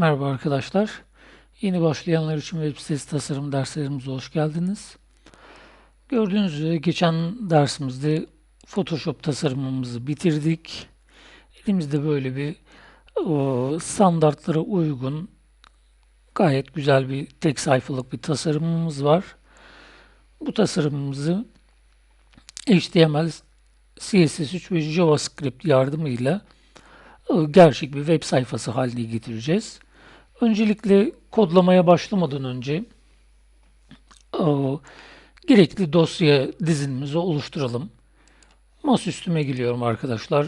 Merhaba arkadaşlar. Yeni başlayanlar için web sitesi tasarım derslerimize hoş geldiniz. Gördüğünüz üzere geçen dersimizde Photoshop tasarımımızı bitirdik. Elimizde böyle bir standartlara uygun gayet güzel bir tek sayfalık bir tasarımımız var. Bu tasarımımızı HTML, CSS3 ve JavaScript yardımıyla gerçek bir web sayfası haline getireceğiz. Öncelikle kodlamaya başlamadan önce gerekli dosya dizinimizi oluşturalım. Masaüstüme geliyorum arkadaşlar.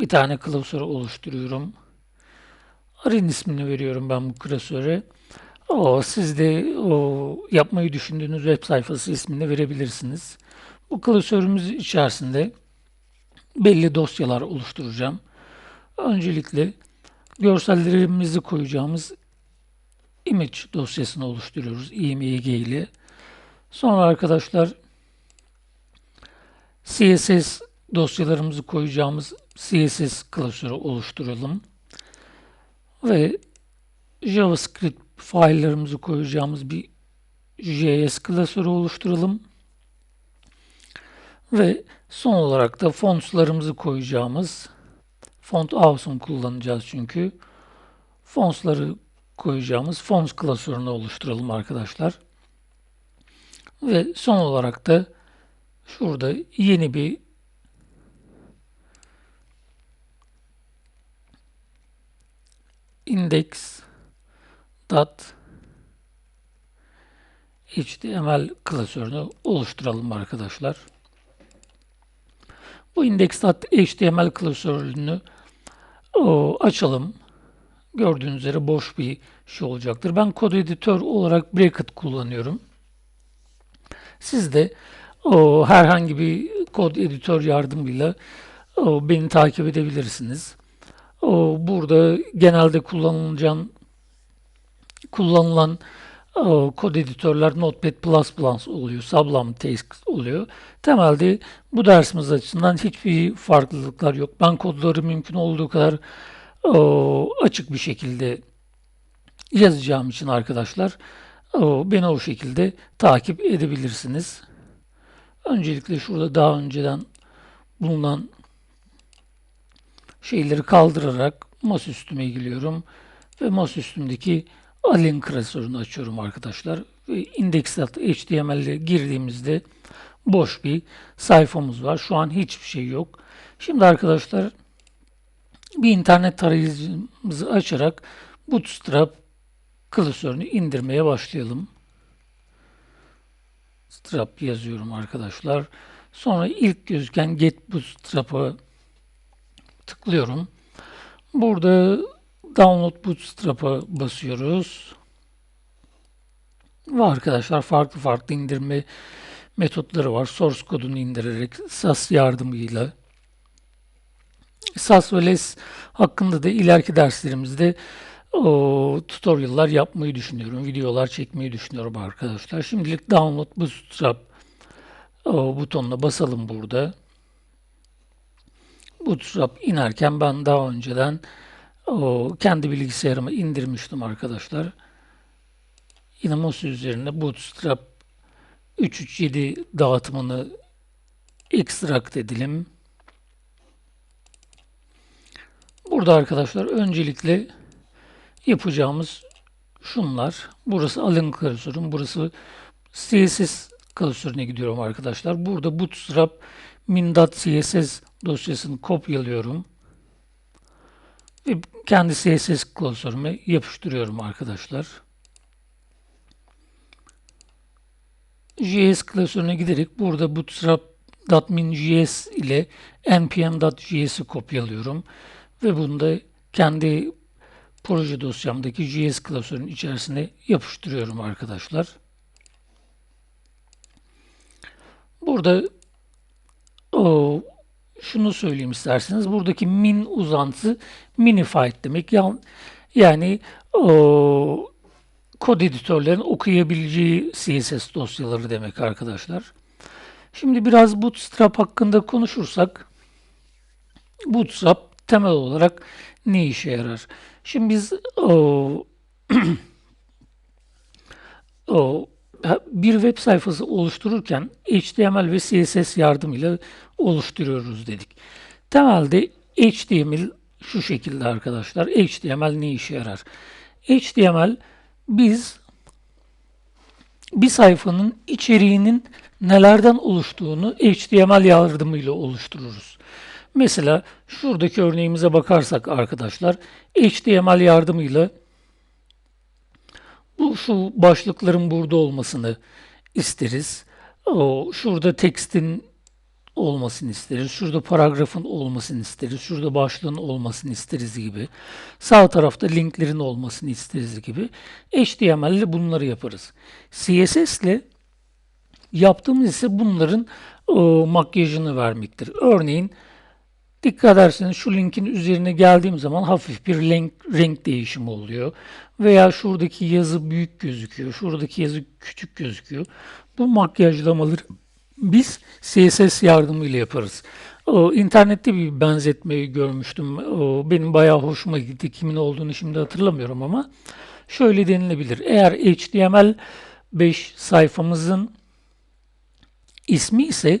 Bir tane klasör oluşturuyorum. Arın ismini veriyorum ben bu klasöre. O, siz de o, yapmayı düşündüğünüz web sayfası ismini verebilirsiniz. Bu klasörümüz içerisinde belli dosyalar oluşturacağım. Öncelikle görsellerimizi koyacağımız image dosyasını oluşturuyoruz img ile. Sonra arkadaşlar CSS dosyalarımızı koyacağımız CSS klasörü oluşturalım. Ve JavaScript faillerimizi koyacağımız bir JS klasörü oluşturalım. Ve son olarak da fontslarımızı koyacağımız Font Awesome kullanacağız çünkü. Fontsları koyacağımız fonts klasörünü oluşturalım arkadaşlar. Ve son olarak da şurada yeni bir index HTML klasörünü oluşturalım arkadaşlar. Bu index.html klasörünü o, açalım. Gördüğünüz üzere boş bir şey olacaktır. Ben kod editör olarak Bracket kullanıyorum. Siz de o, herhangi bir kod editör yardımıyla o, beni takip edebilirsiniz. O, burada genelde kullanılan kullanılan o, kod editörler Notepad++ oluyor, Sublime Text oluyor. Temelde bu dersimiz açısından hiçbir farklılıklar yok. Ben kodları mümkün olduğu kadar açık bir şekilde yazacağım için arkadaşlar beni o şekilde takip edebilirsiniz. Öncelikle şurada daha önceden bulunan şeyleri kaldırarak masaüstüme geliyorum ve masaüstümdeki Alien klasörünü açıyorum arkadaşlar. Ve index.html'e girdiğimizde boş bir sayfamız var. Şu an hiçbir şey yok. Şimdi arkadaşlar bir internet tarayıcımızı açarak Bootstrap klasörünü indirmeye başlayalım. Bootstrap yazıyorum arkadaşlar. Sonra ilk gözüken Get Bootstrap'a tıklıyorum. Burada Download Bootstrap'a basıyoruz. Ve arkadaşlar farklı farklı indirme metotları var. Source kodunu indirerek SAS yardımıyla. SAS ve LESS hakkında da ileriki derslerimizde o, tutorial'lar yapmayı düşünüyorum. Videolar çekmeyi düşünüyorum arkadaşlar. Şimdilik Download Bootstrap o, butonuna basalım burada. Bootstrap inerken ben daha önceden o, kendi bilgisayarıma indirmiştim arkadaşlar. Yine masa üzerine Bootstrap 337 dağıtımını extract edelim. Burada arkadaşlar öncelikle yapacağımız şunlar. Burası alın klasörüm. Burası CSS klasörüne gidiyorum arkadaşlar. Burada Bootstrap min.css dosyasını kopyalıyorum. Ve kendi CSS klasörüme yapıştırıyorum arkadaşlar. JS klasörüne giderek burada bootstrap.min.js ile npm.js'i kopyalıyorum. Ve bunu da kendi proje dosyamdaki JS klasörünün içerisine yapıştırıyorum arkadaşlar. Burada o şunu söyleyeyim isterseniz. Buradaki min uzantısı minified demek. Yani o, kod editörlerin okuyabileceği CSS dosyaları demek arkadaşlar. Şimdi biraz Bootstrap hakkında konuşursak Bootstrap temel olarak ne işe yarar? Şimdi biz o, o bir web sayfası oluştururken HTML ve CSS yardımıyla oluşturuyoruz dedik. Temelde HTML şu şekilde arkadaşlar. HTML ne işe yarar? HTML biz bir sayfanın içeriğinin nelerden oluştuğunu HTML yardımıyla oluştururuz. Mesela şuradaki örneğimize bakarsak arkadaşlar HTML yardımıyla bu şu başlıkların burada olmasını isteriz. O, şurada tekstin olmasını isteriz. Şurada paragrafın olmasını isteriz. Şurada başlığın olmasını isteriz gibi. Sağ tarafta linklerin olmasını isteriz gibi. HTML ile bunları yaparız. CSS ile yaptığımız ise bunların o, makyajını vermektir. Örneğin Dikkat ederseniz şu linkin üzerine geldiğim zaman hafif bir renk, renk değişimi oluyor. Veya şuradaki yazı büyük gözüküyor, şuradaki yazı küçük gözüküyor. Bu makyajlamaları biz CSS yardımıyla yaparız. O, internette bir benzetmeyi görmüştüm. O, benim bayağı hoşuma gitti. Kimin olduğunu şimdi hatırlamıyorum ama şöyle denilebilir. Eğer HTML5 sayfamızın ismi ise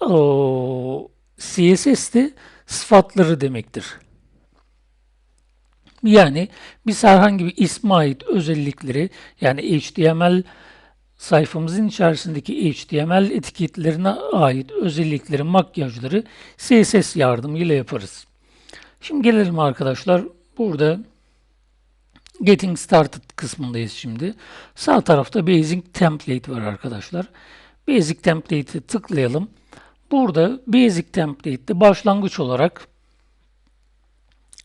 o, CSS'de sıfatları demektir. Yani biz herhangi bir isme ait özellikleri yani HTML sayfamızın içerisindeki HTML etiketlerine ait özellikleri, makyajları CSS yardımıyla yaparız. Şimdi gelelim arkadaşlar. Burada Getting Started kısmındayız şimdi. Sağ tarafta Basic Template var arkadaşlar. Basic Template'i tıklayalım. Burada Basic Template'de başlangıç olarak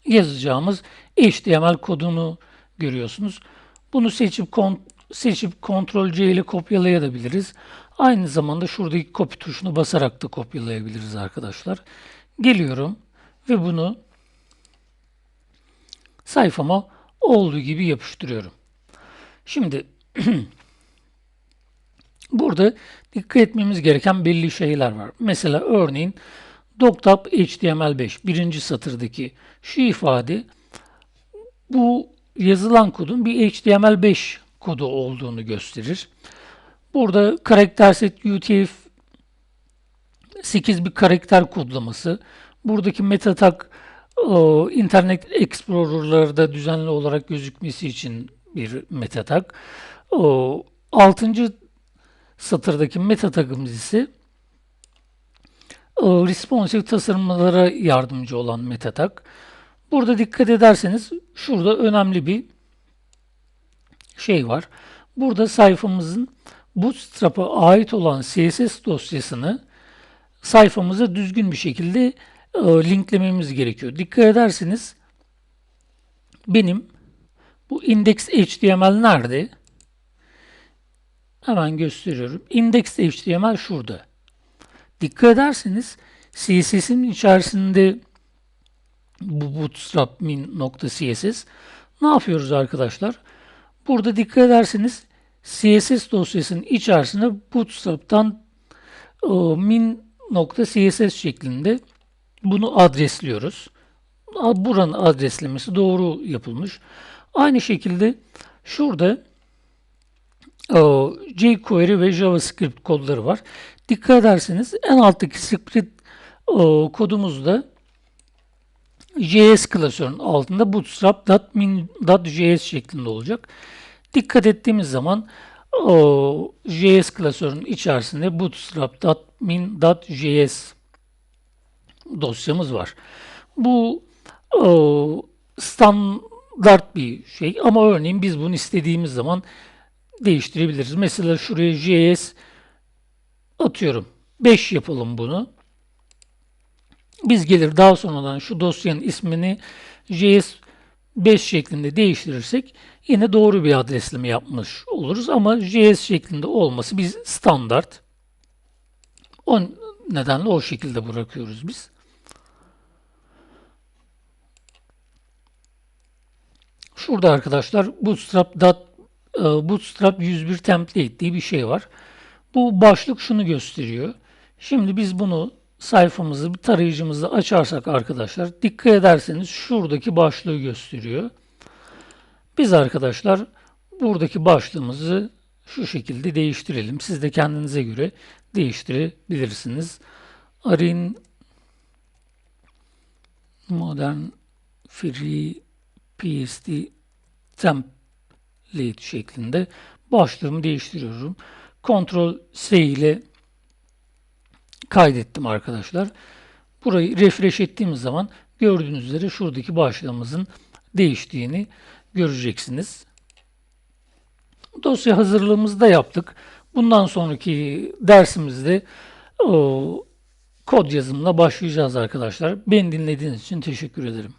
yazacağımız HTML kodunu görüyorsunuz. Bunu seçip kon seçip Ctrl C ile kopyalayabiliriz. Aynı zamanda şuradaki copy tuşunu basarak da kopyalayabiliriz arkadaşlar. Geliyorum ve bunu sayfama olduğu gibi yapıştırıyorum. Şimdi Burada dikkat etmemiz gereken belli şeyler var. Mesela örneğin doctap HTML5 birinci satırdaki şu ifade bu yazılan kodun bir HTML5 kodu olduğunu gösterir. Burada karakter set UTF 8 bir karakter kodlaması. Buradaki meta tag o, Internet Explorer'larda düzenli olarak gözükmesi için bir meta tag. O, 6 satırdaki meta tagımız ise e, responsive tasarımlara yardımcı olan meta tag. Burada dikkat ederseniz şurada önemli bir şey var. Burada sayfamızın Bootstrap'a ait olan CSS dosyasını sayfamıza düzgün bir şekilde e, linklememiz gerekiyor. Dikkat ederseniz benim bu index HTML nerede? Hemen gösteriyorum. Index HTML şurada. Dikkat ederseniz CSS'in içerisinde bu bootstrap min.css ne yapıyoruz arkadaşlar? Burada dikkat ederseniz CSS dosyasının içerisine bootstrap'tan min.css şeklinde bunu adresliyoruz. Buranın adreslemesi doğru yapılmış. Aynı şekilde şurada jQuery ve JavaScript kodları var. Dikkat ederseniz en alttaki script kodumuzda JS klasörünün altında bootstrap.min.js şeklinde olacak. Dikkat ettiğimiz zaman o, JS klasörünün içerisinde bootstrap.min.js dosyamız var. Bu o, standart bir şey ama örneğin biz bunu istediğimiz zaman değiştirebiliriz. Mesela şuraya JS atıyorum. 5 yapalım bunu. Biz gelir daha sonradan şu dosyanın ismini JS 5 şeklinde değiştirirsek yine doğru bir adresleme yapmış oluruz. Ama JS şeklinde olması biz standart. O nedenle o şekilde bırakıyoruz biz. Şurada arkadaşlar bootstrap ee, Bootstrap 101 template diye bir şey var. Bu başlık şunu gösteriyor. Şimdi biz bunu sayfamızı bir tarayıcımızda açarsak arkadaşlar dikkat ederseniz şuradaki başlığı gösteriyor. Biz arkadaşlar buradaki başlığımızı şu şekilde değiştirelim. Siz de kendinize göre değiştirebilirsiniz. Arin Modern Free PSD Template şeklinde başlığımı değiştiriyorum. Ctrl S ile kaydettim arkadaşlar. Burayı refresh ettiğimiz zaman gördüğünüz üzere şuradaki başlığımızın değiştiğini göreceksiniz. Dosya hazırlığımızı da yaptık. Bundan sonraki dersimizde o, kod yazımına başlayacağız arkadaşlar. Beni dinlediğiniz için teşekkür ederim.